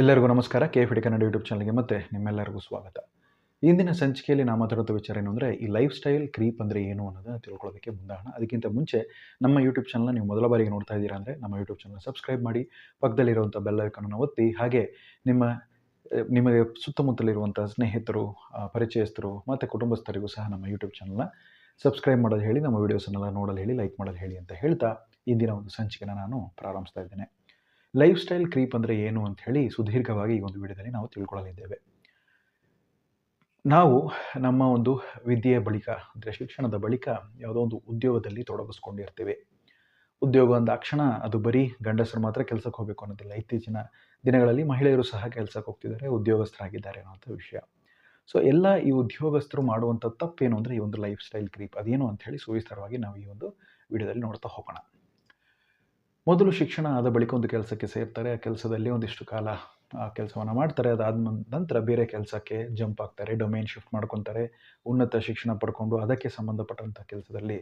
ಎಲ್ಲರಿಗೂ ನಮಸ್ಕಾರ. K F D Kannada YouTube ಚಾನಲ್ಗೆ ಮತ್ತೆ ನಿಮ್ಮೆಲ್ಲರಿಗೂ ಸ್ವಾಗತ. ಇಂದಿನ ಸಂಚಿಕೆಯಲ್ಲಿ ನಾವು ಮಾತಾಡುತ್ತ ವಿಚಾರ ಏನು ಅಂದರೆ, ಈ ಲೈಫ್ ಸ್ಟೈಲ್ ಕ್ರೀಪ್ ಅಂದರೆ ಏನು ಅನ್ನೋದನ್ನು ತಿಳ್ಕೊಳ್ಳೋದಕ್ಕೆ ಮುಂದಾಗೋಣ. ಅದಕ್ಕಿಂತ ಮುಂಚೆ ನಮ್ಮ ಯೂಟ್ಯೂಬ್ ಚಾನಲ್ನ ನೀವು ಮೊದಲ ಬಾರಿಗೆ ನೋಡ್ತಾ ಇದ್ದೀರಾ ಅಂದರೆ, ನಮ್ಮ ಯೂಟ್ಯೂಬ್ ಚಾನಲ್ ಸಬ್ಸ್ಕ್ರೈಬ್ ಮಾಡಿ, ಪಕ್ಕದಲ್ಲಿರುವಂಥ ಬೆಲ್ಲ ಐಕನನ್ನು ಒತ್ತಿ, ಹಾಗೆ ನಿಮ್ಮ, ನಿಮಗೆ ಸುತ್ತಮುತ್ತಲಿರುವಂಥ ಸ್ನೇಹಿತರು ಪರಿಚಯಸ್ಥರು, ಮತ್ತು ಕುಟುಂಬಸ್ಥರಿಗೂ ಸಹ ನಮ್ಮ ಯೂಟ್ಯೂಬ್ ಚಾನಲ್ನ ಸಬ್ಸ್ಕ್ರೈಬ್ ಮಾಡೋದು ಹೇಳಿ, ನಮ್ಮ ವೀಡಿಯೋಸನ್ನೆಲ್ಲ ನೋಡಲು ಹೇಳಿ ಲೈಕ್ ಮಾಡೋದು ಹೇಳಿ ಅಂತ ಹೇಳ್ತಾ ಇಂದಿನ ಒಂದು ಸಂಚಿಕೆನ ನಾನು ಪ್ರಾರಂಭಿಸ್ತಾ ಇದ್ದೇನೆ. ಲೈಫ್ ಸ್ಟೈಲ್ ಕ್ರೀಪ್ ಅಂದರೆ ಏನು ಅಂತ ಹೇಳಿ ಸುದೀರ್ಘವಾಗಿ ಈ ಒಂದು ವಿಡಿಯೋದಲ್ಲಿ ನಾವು ತಿಳ್ಕೊಳ್ಳಲಿದ್ದೇವೆ. ನಾವು ನಮ್ಮ ಒಂದು ವಿದ್ಯೆಯ ಬಳಿಕ ಅಂದರೆ ಶಿಕ್ಷಣದ ಬಳಿಕ ಯಾವುದೋ ಒಂದು ಉದ್ಯೋಗದಲ್ಲಿ ತೊಡಗಿಸ್ಕೊಂಡಿರ್ತೀವಿ. ಉದ್ಯೋಗ ಅಂದಾಕ್ಷಣ ಅದು ಬರೀ ಗಂಡಸರು ಮಾತ್ರ ಕೆಲಸಕ್ಕೆ ಹೋಗಬೇಕು ಅನ್ನೋದಿಲ್ಲ. ಇತ್ತೀಚಿನ ದಿನಗಳಲ್ಲಿ ಮಹಿಳೆಯರು ಸಹ ಕೆಲಸಕ್ಕೆ ಹೋಗ್ತಿದ್ದಾರೆ, ಉದ್ಯೋಗಸ್ಥರಾಗಿದ್ದಾರೆ ಅನ್ನೋಂಥ ವಿಷಯ. ಸೊ ಎಲ್ಲ ಈ ಉದ್ಯೋಗಸ್ಥರು ಮಾಡುವಂಥ ತಪ್ಪೇನು ಅಂದರೆ ಈ ಒಂದು ಲೈಫ್ ಸ್ಟೈಲ್ ಕ್ರೀಪ್ ಅದೇನು ಅಂತ ಹೇಳಿ ಸುವಿಸ್ತಾರವಾಗಿ ನಾವು ಈ ಒಂದು ವಿಡಿಯೋದಲ್ಲಿ ನೋಡ್ತಾ ಹೋಗೋಣ. ಮೊದಲು ಶಿಕ್ಷಣ ಆದ ಬಳಿಕ ಒಂದು ಕೆಲಸಕ್ಕೆ ಸೇರ್ತಾರೆ. ಆ ಕೆಲಸದಲ್ಲಿ ಒಂದಿಷ್ಟು ಕಾಲ, ಆ ಕೆಲಸವನ್ನು ಮಾಡ್ತಾರೆ. ಅದಾದ ನಂತರ ಬೇರೆ ಕೆಲಸಕ್ಕೆ ಜಂಪ್ ಆಗ್ತಾರೆ ಡೊಮೇನ್ ಶಿಫ್ಟ್ ಮಾಡ್ಕೊತಾರೆ. ಉನ್ನತ ಶಿಕ್ಷಣ ಪಡ್ಕೊಂಡು ಅದಕ್ಕೆ ಸಂಬಂಧಪಟ್ಟಂಥ ಕೆಲಸದಲ್ಲಿ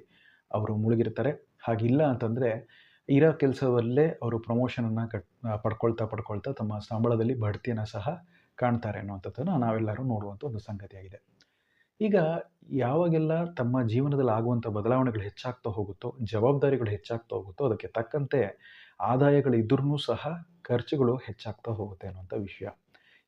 ಅವರು ಮುಳುಗಿರ್ತಾರೆ. ಹಾಗಿಲ್ಲ ಅಂತಂದರೆ ಇರೋ ಕೆಲಸದಲ್ಲೇ ಅವರು ಪ್ರಮೋಷನನ್ನು ಕಟ್ ಪಡ್ಕೊಳ್ತಾ ಪಡ್ಕೊಳ್ತಾ ತಮ್ಮ ಸಂಬಳದಲ್ಲಿ ಬಡ್ತಿಯನ್ನು ಸಹ ಕಾಣ್ತಾರೆ ಅನ್ನುವಂಥದ್ದನ್ನು ನಾವೆಲ್ಲರೂ ನೋಡುವಂಥ ಒಂದು ಸಂಗತಿಯಾಗಿದೆ. ಈಗ ಯಾವಾಗೆಲ್ಲ ತಮ್ಮ ಜೀವನದಲ್ಲಿ ಆಗುವಂಥ ಬದಲಾವಣೆಗಳು ಹೆಚ್ಚಾಗ್ತಾ ಹೋಗುತ್ತೋ, ಜವಾಬ್ದಾರಿಗಳು ಹೆಚ್ಚಾಗ್ತಾ ಹೋಗುತ್ತೋ, ಅದಕ್ಕೆ ತಕ್ಕಂತೆ ಆದಾಯಗಳು ಸಹ ಖರ್ಚುಗಳು ಹೆಚ್ಚಾಗ್ತಾ ಹೋಗುತ್ತೆ ಅನ್ನುವಂಥ ವಿಷಯ.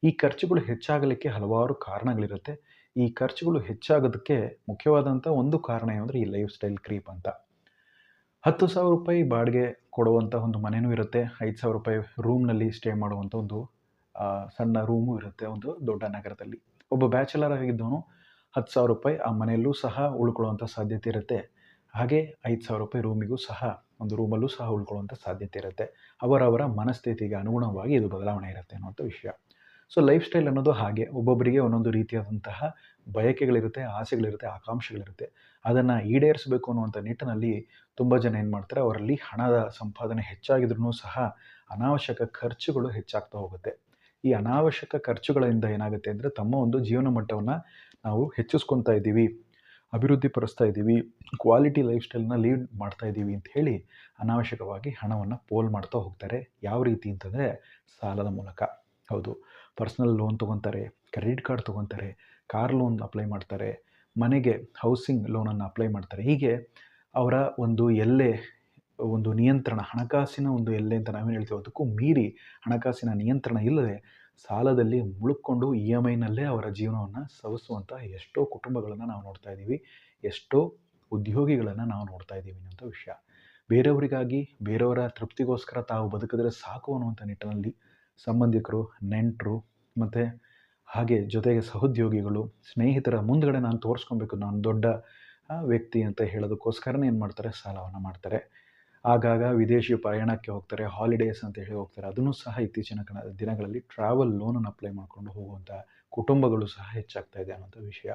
ಈ ಖರ್ಚುಗಳು ಹೆಚ್ಚಾಗಲಿಕ್ಕೆ ಹಲವಾರು ಕಾರಣಗಳಿರುತ್ತೆ. ಈ ಖರ್ಚುಗಳು ಹೆಚ್ಚಾಗೋದಕ್ಕೆ ಮುಖ್ಯವಾದಂಥ ಒಂದು ಕಾರಣ ಏನಂದರೆ ಈ ಲೈಫ್ ಸ್ಟೈಲ್ ಕ್ರೀಪ್ ಅಂತ. ಹತ್ತು ಸಾವಿರ ರೂಪಾಯಿ ಬಾಡಿಗೆ ಕೊಡುವಂಥ ಒಂದು ಮನೆಯೂ ಇರುತ್ತೆ. ಐದು ಸಾವಿರ ರೂಪಾಯಿ ರೂಮ್ನಲ್ಲಿ ಸ್ಟೇ ಮಾಡುವಂಥ ಒಂದು ಸಣ್ಣ ರೂಮು ಇರುತ್ತೆ ಒಂದು ದೊಡ್ಡ ನಗರದಲ್ಲಿ. ಒಬ್ಬ ಬ್ಯಾಚುಲರ್ ಆಗಿದ್ದವನು ಹತ್ತು ಸಾವಿರ ರೂಪಾಯಿ ಆ ಮನೆಯಲ್ಲೂ ಸಹ ಉಳ್ಕೊಳ್ಳುವಂಥ ಸಾಧ್ಯತೆ ಇರುತ್ತೆ. ಹಾಗೆ ಐದು ಸಾವಿರ ರೂಪಾಯಿ ರೂಮಿಗೂ ಸಹ, ಒಂದು ರೂಮಲ್ಲೂ ಸಹ ಉಳ್ಕೊಳ್ಳುವಂಥ ಸಾಧ್ಯತೆ ಇರುತ್ತೆ. ಅವರವರ ಮನಸ್ಥಿತಿಗೆ ಅನುಗುಣವಾಗಿ ಇದು ಬದಲಾವಣೆ ಇರುತ್ತೆ ಅನ್ನುವಂಥ ವಿಷಯ. ಸೊ, ಲೈಫ್ ಸ್ಟೈಲ್ ಅನ್ನೋದು ಹಾಗೆ. ಒಬ್ಬೊಬ್ಬರಿಗೆ ಒಂದೊಂದು ರೀತಿಯಾದಂತಹ ಬಯಕೆಗಳಿರುತ್ತೆ, ಆಸೆಗಳಿರುತ್ತೆ, ಆಕಾಂಕ್ಷೆಗಳಿರುತ್ತೆ. ಅದನ್ನು ಈಡೇರಿಸಬೇಕು ಅನ್ನುವಂಥ ನಿಟ್ಟಿನಲ್ಲಿ ತುಂಬ ಜನ ಏನು ಮಾಡ್ತಾರೆ, ಅವರಲ್ಲಿ ಹಣದ ಸಂಪಾದನೆ ಹೆಚ್ಚಾಗಿದ್ರೂ ಸಹ ಅನಾವಶ್ಯಕ ಖರ್ಚುಗಳು ಹೆಚ್ಚಾಗ್ತಾ ಹೋಗುತ್ತೆ. ಈ ಅನಾವಶ್ಯಕ ಖರ್ಚುಗಳಿಂದ ಏನಾಗುತ್ತೆ ಅಂದರೆ ತಮ್ಮ ಒಂದು ಜೀವನ ಮಟ್ಟವನ್ನು ನಾವು ಹೆಚ್ಚಿಸ್ಕೊತಾ ಇದ್ದೀವಿ, ಅಭಿವೃದ್ಧಿ ಇದ್ದೀವಿ ಕ್ವಾಲಿಟಿ ಲೈಫ್ ಸ್ಟೈಲ್ನ ಲೀಡ್ ಮಾಡ್ತಾ ಇದ್ದೀವಿ ಅಂತ ಹೇಳಿ ಅನಾವಶ್ಯಕವಾಗಿ ಹಣವನ್ನು ಪೋಲ್ ಮಾಡ್ತಾ ಹೋಗ್ತಾರೆ. ಯಾವ ರೀತಿ ಅಂತಂದರೆ ಸಾಲದ ಮೂಲಕ. ಹೌದು ಪರ್ಸ್ನಲ್ ಲೋನ್ ತೊಗೊತಾರೆ ಕ್ರೆಡಿಟ್ ಕಾರ್ಡ್ ತೊಗೊತಾರೆ ಕಾರ್ ಲೋನ್ ಅಪ್ಲೈ ಮಾಡ್ತಾರೆ, ಮನೆಗೆ ಹೌಸಿಂಗ್ ಲೋನನ್ನು ಅಪ್ಲೈ ಮಾಡ್ತಾರೆ. ಹೀಗೆ ಅವರ ಒಂದು ಎಲ್ಲೆ, ಒಂದು ನಿಯಂತ್ರಣ, ಹಣಕಾಸಿನ ಒಂದು ಎಲ್ಲೆ ಅಂತ ನಾವೇನು ಹೇಳ್ತೀವಿ ಅದಕ್ಕೂ ಮೀರಿ ಹಣಕಾಸಿನ ನಿಯಂತ್ರಣ ಇಲ್ಲದೆ ಸಾಲದಲ್ಲಿ ಮುಳುಕೊಂಡು ಇ ಎಂ ಐನಲ್ಲೇ ಅವರ ಜೀವನವನ್ನು ಸವಿಸುವಂಥ ಎಷ್ಟೋ ಕುಟುಂಬಗಳನ್ನು ನಾವು ನೋಡ್ತಾ ಇದ್ದೀವಿ, ಎಷ್ಟೋ ಉದ್ಯೋಗಿಗಳನ್ನು ನಾವು ನೋಡ್ತಾ ಇದ್ದೀವಿ ಅನ್ನೋಂಥ ವಿಷಯ. ಬೇರೆಯವರಿಗಾಗಿ, ಬೇರೆಯವರ ತೃಪ್ತಿಗೋಸ್ಕರ ತಾವು ಬದುಕಿದ್ರೆ ಸಾಕು ಅನ್ನುವಂಥ ನಿಟ್ಟಿನಲ್ಲಿ ಸಂಬಂಧಿಕರು, ನೆಂಟರು ಮತ್ತು ಹಾಗೆ ಜೊತೆಗೆ ಸಹೋದ್ಯೋಗಿಗಳು, ಸ್ನೇಹಿತರ ಮುಂದ್ಗಡೆ ನಾನು ತೋರಿಸ್ಕೊಬೇಕು, ನಾನು ದೊಡ್ಡ ವ್ಯಕ್ತಿ ಅಂತ ಹೇಳೋದಕ್ಕೋಸ್ಕರನೇ ಏನು ಮಾಡ್ತಾರೆ ಸಾಲವನ್ನು ಮಾಡ್ತಾರೆ. ಆಗಾಗ ವಿದೇಶಿ ಪ್ರಯಾಣಕ್ಕೆ ಹೋಗ್ತಾರೆ ಹಾಲಿಡೇಸ್ ಅಂತ ಹೇಳಿ ಹೋಗ್ತಾರೆ. ಅದನ್ನು ಸಹ ಇತ್ತೀಚಿನ ಕಣ, ದಿನಗಳಲ್ಲಿ ಟ್ರಾವೆಲ್ ಲೋನನ್ನು ಅಪ್ಲೈ ಮಾಡಿಕೊಂಡು ಹೋಗುವಂಥ ಕುಟುಂಬಗಳು ಸಹ ಹೆಚ್ಚಾಗ್ತಾ ಇದೆ ಅನ್ನೋಂಥ ವಿಷಯ.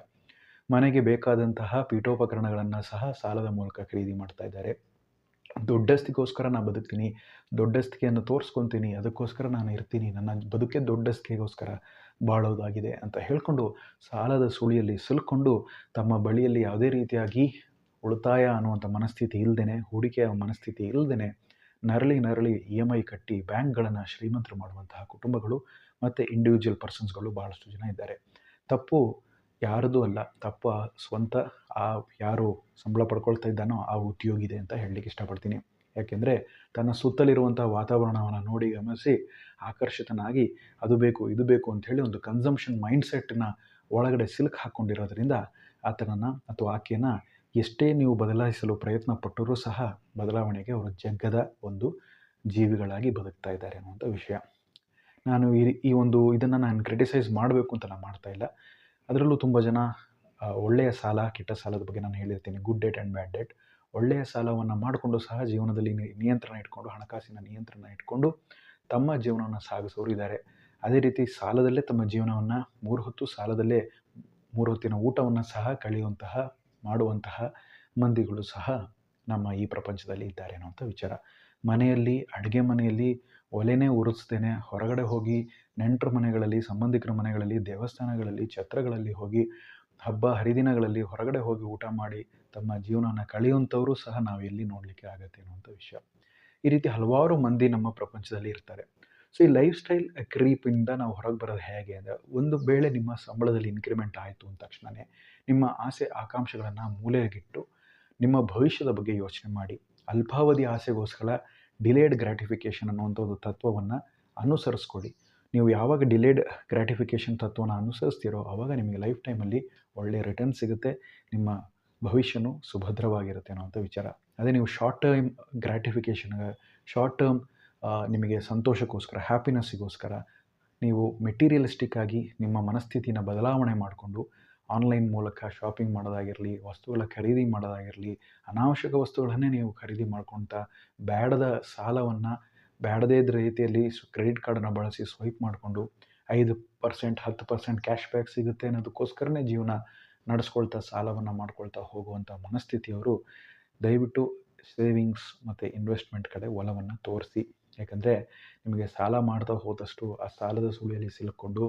ಮನೆಗೆ ಬೇಕಾದಂತಹ ಪೀಠೋಪಕರಣಗಳನ್ನು ಸಹ ಸಾಲದ ಮೂಲಕ ಖರೀದಿ ಮಾಡ್ತಾ ಇದ್ದಾರೆ. ದೊಡ್ಡಸ್ತಿಗೋಸ್ಕರ ನಾನು ಬದುಕ್ತೀನಿ ದೊಡ್ಡಸ್ತಿಕೆಯನ್ನು ತೋರಿಸ್ಕೊತೀನಿ, ಅದಕ್ಕೋಸ್ಕರ ನಾನು ಇರ್ತೀನಿ, ನನ್ನ ಬದುಕೆ ದೊಡ್ಡಸ್ತಿಗೆಗೋಸ್ಕರ ಬಾಳೋದಾಗಿದೆ ಅಂತ ಹೇಳಿಕೊಂಡು ಸಾಲದ ಸುಳಿಯಲ್ಲಿ ಸಿಲ್ಕೊಂಡು ತಮ್ಮ ಬಳಿಯಲ್ಲಿ ಯಾವುದೇ ರೀತಿಯಾಗಿ ಉಳಿತಾಯ ಅನ್ನುವಂಥ ಮನಸ್ಥಿತಿ ಇಲ್ಲದೇ ಹೂಡಿಕೆಯ ಮನಸ್ಥಿತಿ ಇಲ್ಲದೇ ನರಳಿ ನರಳಿ ಇ ಎಂ ಐ ಕಟ್ಟಿ ಬ್ಯಾಂಕ್ಗಳನ್ನು ಶ್ರೀಮಂತರು ಮಾಡುವಂತಹ ಕುಟುಂಬಗಳು ಮತ್ತು ಇಂಡಿವಿಜುವಲ್ ಪರ್ಸನ್ಸ್ಗಳು ಭಾಳಷ್ಟು ಜನ ಇದ್ದಾರೆ. ತಪ್ಪು ಯಾರದೂ ಅಲ್ಲ, ತಪ್ಪು ಸ್ವಂತ, ಆ ಯಾರು ಸಂಬಳ ಪಡ್ಕೊಳ್ತಾ ಇದ್ದಾನೋ ಆ ಉದ್ಯೋಗಿದೆ ಅಂತ ಹೇಳಲಿಕ್ಕೆ ಇಷ್ಟಪಡ್ತೀನಿ. ಯಾಕೆಂದರೆ ತನ್ನ ಸುತ್ತಲಿರುವಂಥ ವಾತಾವರಣವನ್ನು ನೋಡಿ ಗಮನಿಸಿ ಆಕರ್ಷಿತನಾಗಿ ಅದು ಬೇಕು, ಇದು ಬೇಕು ಅಂಥೇಳಿ ಒಂದು ಕನ್ಸಂಪ್ಷನ್ ಮೈಂಡ್ಸೆಟ್ನ ಒಳಗಡೆ ಸಿಲ್ಕ್ ಹಾಕ್ಕೊಂಡಿರೋದ್ರಿಂದ ಆತನನ್ನು ಅಥವಾ ಆಕೆಯನ್ನು ಎಷ್ಟೇ ನೀವು ಬದಲಾಯಿಸಲು ಪ್ರಯತ್ನ ಪಟ್ಟರೂ ಸಹ ಬದಲಾವಣೆಗೆ ಅವರು ಜಗ್ಗದ ಒಂದು ಜೀವಿಗಳಾಗಿ ಬದುಕ್ತಾ ಇದ್ದಾರೆ ಅನ್ನುವಂಥ ವಿಷಯ. ನಾನು ಈ ಈ ಒಂದು ಇದನ್ನು ನಾನು ಕ್ರಿಟಿಸೈಸ್ ಮಾಡಬೇಕು ಅಂತ ನಾನು ಮಾಡ್ತಾ ಇಲ್ಲ. ಅದರಲ್ಲೂ ತುಂಬ ಜನ ಒಳ್ಳೆಯ ಸಾಲ, ಕೆಟ್ಟ ಸಾಲದ ಬಗ್ಗೆ ನಾನು ಹೇಳಿರ್ತೀನಿ. Good debt and bad debt ಒಳ್ಳೆಯ ಸಾಲವನ್ನು ಮಾಡಿಕೊಂಡು ಸಹ ಜೀವನದಲ್ಲಿ ನಿಯಂತ್ರಣ ಇಟ್ಕೊಂಡು, ಹಣಕಾಸಿನ ನಿಯಂತ್ರಣ ಇಟ್ಕೊಂಡು ತಮ್ಮ ಜೀವನವನ್ನು ಸಾಗಿಸೋರು ಇದ್ದಾರೆ. ಅದೇ ರೀತಿ ಸಾಲದಲ್ಲೇ ತಮ್ಮ ಜೀವನವನ್ನು ಮೂರು ಹೊತ್ತು ಸಾಲದಲ್ಲೇ, ಮೂರು ಹೊತ್ತಿನ ಊಟವನ್ನು ಸಹ ಕಳೆಯುವಂತಹ ಮಾಡುವಂತಹ ಮಂದಿಗಳು ಸಹ ನಮ್ಮ ಈ ಪ್ರಪಂಚದಲ್ಲಿ ಇದ್ದಾರೆ ಅನ್ನುವಂಥ ವಿಚಾರ. ಮನೆಯಲ್ಲಿ, ಅಡುಗೆ ಮನೆಯಲ್ಲಿ, ಒಲೆನೇ ಉರಿಸ್ತೇನೆ, ಹೊರಗಡೆ ಹೋಗಿ ನೆಂಟರ ಮನೆಗಳಲ್ಲಿ, ಸಂಬಂಧಿಕರ ಮನೆಗಳಲ್ಲಿ, ದೇವಸ್ಥಾನಗಳಲ್ಲಿ, ಛತ್ರಗಳಲ್ಲಿ ಹೋಗಿ, ಹಬ್ಬ, ಹರಿದಿನಗಳಲ್ಲಿ ಹೊರಗಡೆ ಹೋಗಿ ಊಟ ಮಾಡಿ ತಮ್ಮ ಜೀವನನ ಕಳೆಯುವಂಥವರು ಸಹ ನಾವು ಎಲ್ಲಿ ನೋಡಲಿಕ್ಕೆ ಆಗತ್ತೆ ಅನ್ನುವಂಥ ವಿಷಯ. ಈ ರೀತಿ ಹಲವಾರು ಮಂದಿ ನಮ್ಮ ಪ್ರಪಂಚದಲ್ಲಿ ಇರ್ತಾರೆ. ಸೊ ಈ ಲೈಫ್ ಸ್ಟೈಲ್ ಕ್ರೀಪಿಂದ ನಾವು ಹೊರಗೆ ಬರೋದು ಹೇಗೆ ಅಂದರೆ, ಒಂದು ವೇಳೆ ನಿಮ್ಮ ಸಂಬಳದಲ್ಲಿ ಇನ್ಕ್ರಿಮೆಂಟ್ ಆಯಿತು ಅಂದ ತಕ್ಷಣವೇ ನಿಮ್ಮ ಆಸೆ ಆಕಾಂಕ್ಷೆಗಳನ್ನು ಮೂಲೆಗಿಟ್ಟು ನಿಮ್ಮ ಭವಿಷ್ಯದ ಬಗ್ಗೆ ಯೋಚನೆ ಮಾಡಿ, ಅಲ್ಪಾವಧಿ ಆಸೆಗೋಸ್ಕರ ಡಿಲೇಡ್ ಗ್ರ್ಯಾಟಿಫಿಕೇಷನ್ ಅನ್ನುವಂಥ ಒಂದು ತತ್ವವನ್ನು ಅನುಸರಿಸ್ಕೊಳ್ಳಿ ನೀವು ಯಾವಾಗ ಡಿಲೇಡ್ ಗ್ರ್ಯಾಟಿಫಿಕೇಷನ್ ತತ್ವನ ಅನುಸರಿಸ್ತೀರೋ ಆವಾಗ ನಿಮಗೆ ಲೈಫ್ ಟೈಮಲ್ಲಿ ಒಳ್ಳೆಯ ರಿಟರ್ನ್ ಸಿಗುತ್ತೆ, ನಿಮ್ಮ ಭವಿಷ್ಯನೂ ಸುಭದ್ರವಾಗಿರುತ್ತೆ ಅನ್ನೋಂಥ ವಿಚಾರ. ಅದೇ ನೀವು ಶಾರ್ಟ್ ಟರ್ಮ್ ಗ್ರ್ಯಾಟಿಫಿಕೇಷನ್ಗೆ ಶಾರ್ಟ್ ಟರ್ಮ್ ನಿಮಗೆ ಸಂತೋಷಕ್ಕೋಸ್ಕರ ಹ್ಯಾಪಿನೆಸ್ಸಿಗೋಸ್ಕರ ನೀವು ಮೆಟೀರಿಯಲಿಸ್ಟಿಕ್ ಆಗಿ ನಿಮ್ಮ ಮನಸ್ಥಿತಿನ ಬದಲಾವಣೆ ಮಾಡಿಕೊಂಡು ಆನ್ಲೈನ್ ಮೂಲಕ ಶಾಪಿಂಗ್ ಮಾಡೋದಾಗಿರಲಿ, ವಸ್ತುಗಳ ಖರೀದಿ ಮಾಡೋದಾಗಿರಲಿ, ಅನಾವಶ್ಯಕ ವಸ್ತುಗಳನ್ನೇ ನೀವು ಖರೀದಿ ಮಾಡ್ಕೊಳ್ತಾ ಬ್ಯಾಡದ ಸಾಲವನ್ನು ಬ್ಯಾಡದೇ ಇದ್ದ ರೀತಿಯಲ್ಲಿ ಕ್ರೆಡಿಟ್ ಕಾರ್ಡನ್ನು ಬಳಸಿ ಸ್ವೈಪ್ ಮಾಡಿಕೊಂಡು ಐದು ಪರ್ಸೆಂಟ್ ಹತ್ತು ಪರ್ಸೆಂಟ್ ಕ್ಯಾಶ್ ಬ್ಯಾಕ್ ಸಿಗುತ್ತೆ ಅನ್ನೋದಕ್ಕೋಸ್ಕರನೇ ಜೀವನ ನಡೆಸ್ಕೊಳ್ತಾ ಸಾಲವನ್ನು ಮಾಡ್ಕೊಳ್ತಾ ಹೋಗುವಂಥ ಮನಸ್ಥಿತಿಯವರು ದಯವಿಟ್ಟು ಸೇವಿಂಗ್ಸ್ ಮತ್ತು ಇನ್ವೆಸ್ಟ್ಮೆಂಟ್ ಕಡೆ ಒಲವನ್ನು ತೋರಿಸಿ. ಯಾಕಂದರೆ ನಿಮಗೆ ಸಾಲ ಮಾಡ್ತಾ ಹೋದಷ್ಟು ಆ ಸಾಲದ ಸುಳಿಯಲ್ಲಿ ಸಿಲುಕೊಂಡು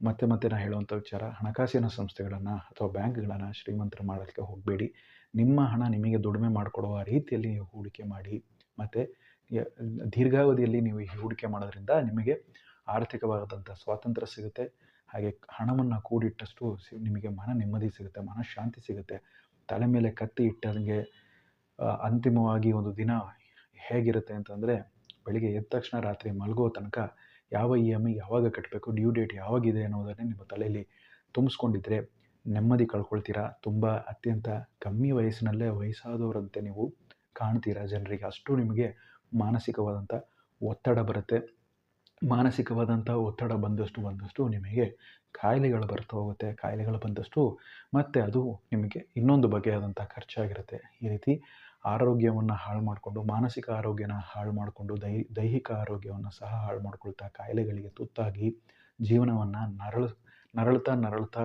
ಮತ್ತೆ ಮತ್ತೆ ನಾನು ಹೇಳುವಂಥ ವಿಚಾರ ಹಣಕಾಸಿನ ಸಂಸ್ಥೆಗಳನ್ನು ಅಥವಾ ಬ್ಯಾಂಕ್ಗಳನ್ನು ಶ್ರೀಮಂತರು ಮಾಡೋದಕ್ಕೆ ಹೋಗಬೇಡಿ. ನಿಮ್ಮ ಹಣ ನಿಮಗೆ ದುಡಿಮೆ ಮಾಡಿಕೊಡುವ ರೀತಿಯಲ್ಲಿ ನೀವು ಹೂಡಿಕೆ ಮಾಡಿ ಮತ್ತು ದೀರ್ಘಾವಧಿಯಲ್ಲಿ ನೀವು ಈ ಹೂಡಿಕೆ ಮಾಡೋದ್ರಿಂದ ನಿಮಗೆ ಆರ್ಥಿಕವಾದಂಥ ಸ್ವಾತಂತ್ರ್ಯ ಸಿಗುತ್ತೆ. ಹಾಗೆ ಹಣವನ್ನು ಕೂಡಿಟ್ಟಷ್ಟು ನಿಮಗೆ ಮನ ನೆಮ್ಮದಿ ಸಿಗುತ್ತೆ ಮನಃಶಾಂತಿ ಸಿಗುತ್ತೆ. ತಲೆ ಮೇಲೆ ಕತ್ತಿ ಇಟ್ಟಂಗೆ ಅಂತಿಮವಾಗಿ ಒಂದು ದಿನ ಹೇಗಿರುತ್ತೆ ಅಂತಂದರೆ ಬೆಳಿಗ್ಗೆ ಎದ್ದ ತಕ್ಷಣ ರಾತ್ರಿ ಮಲಗೋ ತನಕ ಯಾವ ಇ ಎಂ ಐ ಯಾವಾಗ ಕಟ್ಟಬೇಕು, ಡ್ಯೂ ಡೇಟ್ ಯಾವಾಗಿದೆ ಅನ್ನೋದನ್ನೇ ನಿಮ್ಮ ತಲೆಯಲ್ಲಿ ತುಂಬಿಸ್ಕೊಂಡಿದ್ರೆ ನೆಮ್ಮದಿ ಕಳ್ಕೊಳ್ತೀರಾ? ತುಂಬ ಅತ್ಯಂತ ಕಮ್ಮಿ ವಯಸ್ಸಿನಲ್ಲೇ ವಯಸ್ಸಾದವರಂತೆ ನೀವು ಕಾಣ್ತೀರಾ ಜನರಿಗೆ? ಅಷ್ಟು ನಿಮಗೆ ಮಾನಸಿಕವಾದಂಥ ಒತ್ತಡ ಬರುತ್ತೆ. ಮಾನಸಿಕವಾದಂಥ ಒತ್ತಡ ಬಂದಷ್ಟು ಬಂದಷ್ಟು ನಿಮಗೆ ಕಾಯಿಲೆಗಳು ಬರ್ತಾ ಹೋಗುತ್ತೆ ಕಾಯಿಲೆಗಳು ಬಂದಷ್ಟು ಮತ್ತು ಅದು ನಿಮಗೆ ಇನ್ನೊಂದು ಬಗೆಯಾದಂಥ ಖರ್ಚಾಗಿರುತ್ತೆ. ಈ ರೀತಿ ಆರೋಗ್ಯವನ್ನು ಹಾಳು ಮಾಡಿಕೊಂಡು, ಮಾನಸಿಕ ಆರೋಗ್ಯನ ಹಾಳು ಮಾಡಿಕೊಂಡು, ದೈ, ದೈಹಿಕ ಆರೋಗ್ಯವನ್ನು ಸಹ ಹಾಳು ಮಾಡಿಕೊಳ್ತಾ ಕಾಯಿಲೆಗಳಿಗೆ ತುತ್ತಾಗಿ ಜೀವನವನ್ನು ನರಳು ನರಳುತ್ತಾ ನರಳ್ತಾ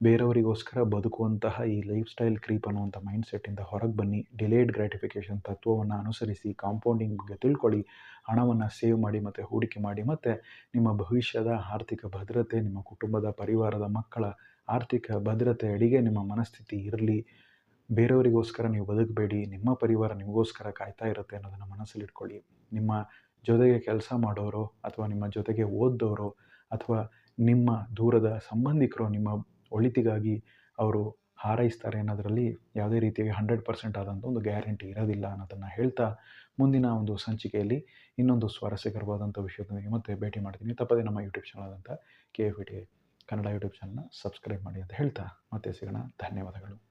ಬೇರೆಯವರಿಗೋಸ್ಕರ ಬದುಕುವಂತಹ ಈ ಲೈಫ್ ಸ್ಟೈಲ್ ಕ್ರೀಪ್ ಅನ್ನುವಂಥ ಮೈಂಡ್ಸೆಟ್ಟಿಂದ ಹೊರಗೆ ಬನ್ನಿ. ಡಿಲೇಡ್ ಗ್ರ್ಯಾಟಿಫಿಕೇಷನ್ ತತ್ವವನ್ನು ಅನುಸರಿಸಿ ಕಾಂಪೌಂಡಿಂಗ್ ಬಗ್ಗೆ ತಿಳ್ಕೊಳ್ಳಿ, ಹಣವನ್ನು ಸೇವ್ ಮಾಡಿ ಮತ್ತು ಹೂಡಿಕೆ ಮಾಡಿ. ಮತ್ತು ನಿಮ್ಮ ಭವಿಷ್ಯದ ಆರ್ಥಿಕ ಭದ್ರತೆ, ನಿಮ್ಮ ಕುಟುಂಬದ ಪರಿವಾರದ ಮಕ್ಕಳ ಆರ್ಥಿಕ ಭದ್ರತೆ ಅಡಿಗೆ ನಿಮ್ಮ ಮನಸ್ಥಿತಿ ಇರಲಿ. ಬೇರೆಯವರಿಗೋಸ್ಕರ ನೀವು ಬದುಕಬೇಡಿ, ನಿಮ್ಮ ಪರಿವಾರ ನಿಮಗೋಸ್ಕರ ಕಾಯ್ತಾ ಇರುತ್ತೆ ಅನ್ನೋದನ್ನು ಮನಸ್ಸಲ್ಲಿಟ್ಕೊಳ್ಳಿ. ನಿಮ್ಮ ಜೊತೆಗೆ ಕೆಲಸ ಮಾಡೋರು, ಅಥವಾ ನಿಮ್ಮ ಜೊತೆಗೆ ಓದ್ದವರು ಅಥವಾ ನಿಮ್ಮ ದೂರದ ಸಂಬಂಧಿಕರು, ನಿಮ್ಮ ಒಳಿತಿಗಾಗಿ ಅವರು ಹಾರೈಸ್ತಾರೆ ಅನ್ನೋದರಲ್ಲಿ ಯಾವುದೇ ರೀತಿಯಾಗಿ ಹಂಡ್ರೆಡ್ ಪರ್ಸೆಂಟ್ ಆದಂಥ ಒಂದು ಗ್ಯಾರಂಟಿ ಇರೋದಿಲ್ಲ ಅನ್ನೋದನ್ನು ಹೇಳ್ತಾ ಮುಂದಿನ ಒಂದು ಸಂಚಿಕೆಯಲ್ಲಿ ಇನ್ನೊಂದು ಸ್ವಾರಸ್ಯಕರವಾದಂಥ ವಿಷಯದೊಂದಿಗೆ ಮತ್ತೆ ಭೇಟಿ ಮಾಡ್ತೀನಿ. ತಪ್ಪದೆ ನಮ್ಮ ಯೂಟ್ಯೂಬ್ ಚಾನಲ್ ಆದಂಥ K F T Kannada YouTube ಚಾನಲ್ನ ಸಬ್ಸ್ಕ್ರೈಬ್ ಮಾಡಿ ಅಂತ ಹೇಳ್ತಾ ಮತ್ತೆ ಸಿಗೋಣ. ಧನ್ಯವಾದಗಳು.